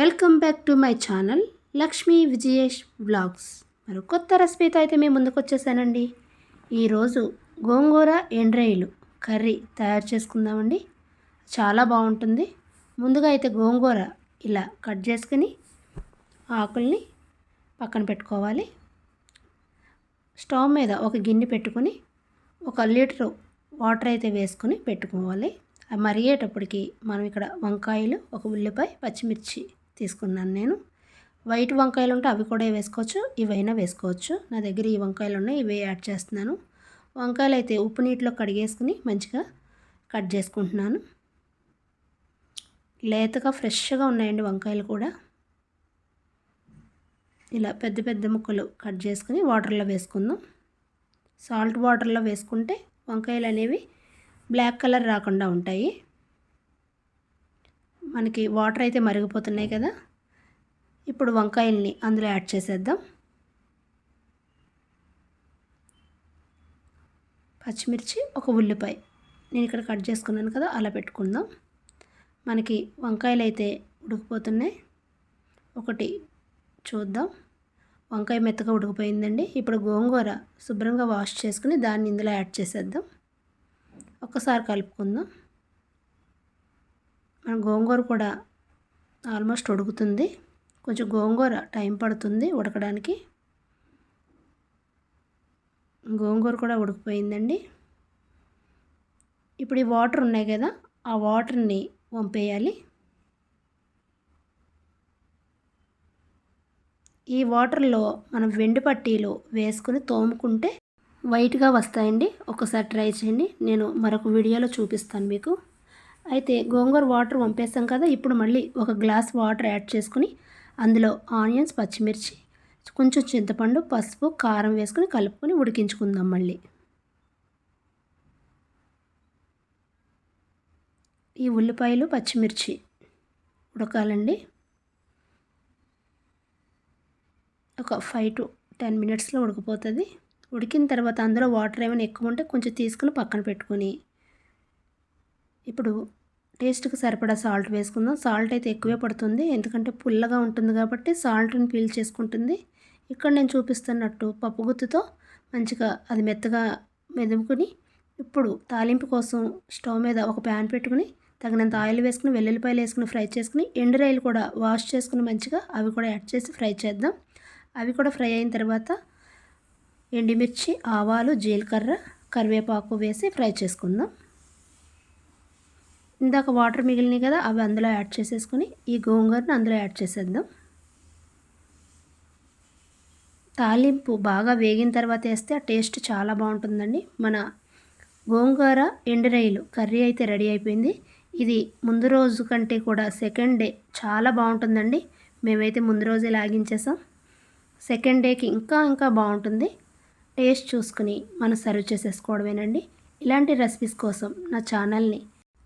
Welcome back to my channel Lakshmi Vijayesh blogs మరి కొత్త రెసిపీతో అయితే మేము ముందుకు వచ్చేసానండి. ఈరోజు గోంగూర ఎండ్రాయిలు కర్రీ తయారు చేసుకుందామండి. చాలా బాగుంటుంది. ముందుగా అయితే గోంగూర ఇలా కట్ చేసుకుని ఆకుల్ని పక్కన పెట్టుకోవాలి. స్టవ్ మీద ఒక గిన్నె పెట్టుకొని ఒక లీటరు వాటర్ అయితే వేసుకొని పెట్టుకోవాలి. అవి మరిగేటప్పటికి మనం ఇక్కడ వంకాయలు ఒక ఉల్లిపాయ పచ్చిమిర్చి తీసుకున్నాను నేను. వైట్ వంకాయలు ఉంటే అవి కూడా వేసుకోవచ్చు ఇవైనా వేసుకోవచ్చు. నా దగ్గర ఈ వంకాయలు ఉన్నాయి ఇవే యాడ్ చేస్తున్నాను. వంకాయలు అయితే ఉప్పు నీటిలో కడిగేసుకుని మంచిగా కట్ చేసుకుంటున్నాను. లేతగా ఫ్రెష్గా ఉన్నాయండి వంకాయలు కూడా. ఇలా పెద్ద పెద్ద ముక్కలు కట్ చేసుకుని వాటర్లో వేసుకుందాం. సాల్ట్ వాటర్లో వేసుకుంటే వంకాయలు అనేవి బ్లాక్ కలర్ రాకుండా ఉంటాయి. మనకి వాటర్ అయితే మరిగిపోతున్నాయి కదా. ఇప్పుడు వంకాయల్ని అందులో యాడ్ చేసేద్దాం. పచ్చిమిర్చి ఒక ఉల్లిపాయ. నేను ఇక్కడ కట్ చేసుకున్నాను కదా అలా పెట్టుకుందాం. మనకి వంకాయలు అయితే ఉడికిపోతున్నాయి. ఒకటి చూద్దాం. వంకాయ మెత్తగా ఉడికిపోయిందండి. ఇప్పుడు గోంగూర శుభ్రంగా వాష్ చేసుకుని దాన్ని ఇందులో యాడ్ చేసేద్దాం. ఒక్కసారి కలుపుకుందాం. మన గోంగూర కూడా ఆల్మోస్ట్ ఉడుకుతుంది. కొంచెం గోంగూర టైం పడుతుంది ఉడకడానికి. గోంగూర కూడా ఉడికిపోయిందండి. ఇప్పుడు ఈ వాటర్ ఉన్నాయి కదా ఆ వాటర్ని వంపేయాలి. ఈ వాటర్లో మనం వెండి పట్టీలు వేసుకుని తోముకుంటే వైట్గా వస్తాయండి. ఒకసారి ట్రై చేయండి. నేను మరొక వీడియోలో చూపిస్తాను మీకు. అయితే గోంగూర వాటర్ వంపేస్తాం కదా ఇప్పుడు మళ్ళీ ఒక గ్లాస్ వాటర్ యాడ్ చేసుకుని అందులో ఆనియన్స్ పచ్చిమిర్చి కొంచెం చింతపండు పసుపు కారం వేసుకుని కలుపుకొని ఉడికించుకుందాం మళ్ళీ. ఈ ఉల్లిపాయలు పచ్చిమిర్చి ఉడకాలండి. ఒక ఫైవ్ టు టెన్ మినిట్స్లో ఉడికిపోతుంది. ఉడికిన తర్వాత అందులో వాటర్ ఏమైనా ఎక్కువ ఉంటే కొంచెం తీసుకుని పక్కన పెట్టుకొని ఇప్పుడు టేస్ట్కి సరిపడా సాల్ట్ వేసుకుందాం. సాల్ట్ అయితే ఎక్కువే పడుతుంది. ఎందుకంటే పుల్లగా ఉంటుంది కాబట్టి సాల్ట్ని పీల్ చేసుకుంటుంది. ఇక్కడ నేను చూపిస్తున్నట్టు పప్పుగుత్తుతో మంచిగా అది మెత్తగా మెదుపుకొని ఇప్పుడు తాలింపు కోసం స్టవ్ మీద ఒక ప్యాన్ పెట్టుకుని తగినంత ఆయిల్ వేసుకుని వెల్లుల్లిపాయలు వేసుకుని ఫ్రై చేసుకుని ఎండురాయిలు కూడా వాష్ చేసుకుని మంచిగా అవి కూడా యాడ్ చేసి ఫ్రై చేద్దాం. అవి కూడా ఫ్రై అయిన తర్వాత ఎండిమిర్చి ఆవాలు జీలకర్ర కరివేపాకు వేసి ఫ్రై చేసుకుందాం. ఇందాక వాటర్ మిగిలినాయి కదా అవి అందులో యాడ్ చేసేసుకుని ఈ గోంగూరను అందులో యాడ్ చేసేద్దాం. తాలింపు బాగా వేగిన తర్వాత వేస్తే ఆ టేస్ట్ చాలా బాగుంటుందండి. మన గోంగూర ఎండురొయ్యలు కర్రీ అయితే రెడీ అయిపోయింది. ఇది ముందు రోజు కంటే కూడా సెకండ్ డే చాలా బాగుంటుందండి. మేమైతే ముందు రోజే లాగించేసాం. సెకండ్ డేకి ఇంకా ఇంకా బాగుంటుంది. టేస్ట్ చూసుకుని మనం సర్వ్ చేసేసుకోవడమేనండి. ఇలాంటి రెసిపీస్ కోసం నా ఛానల్ని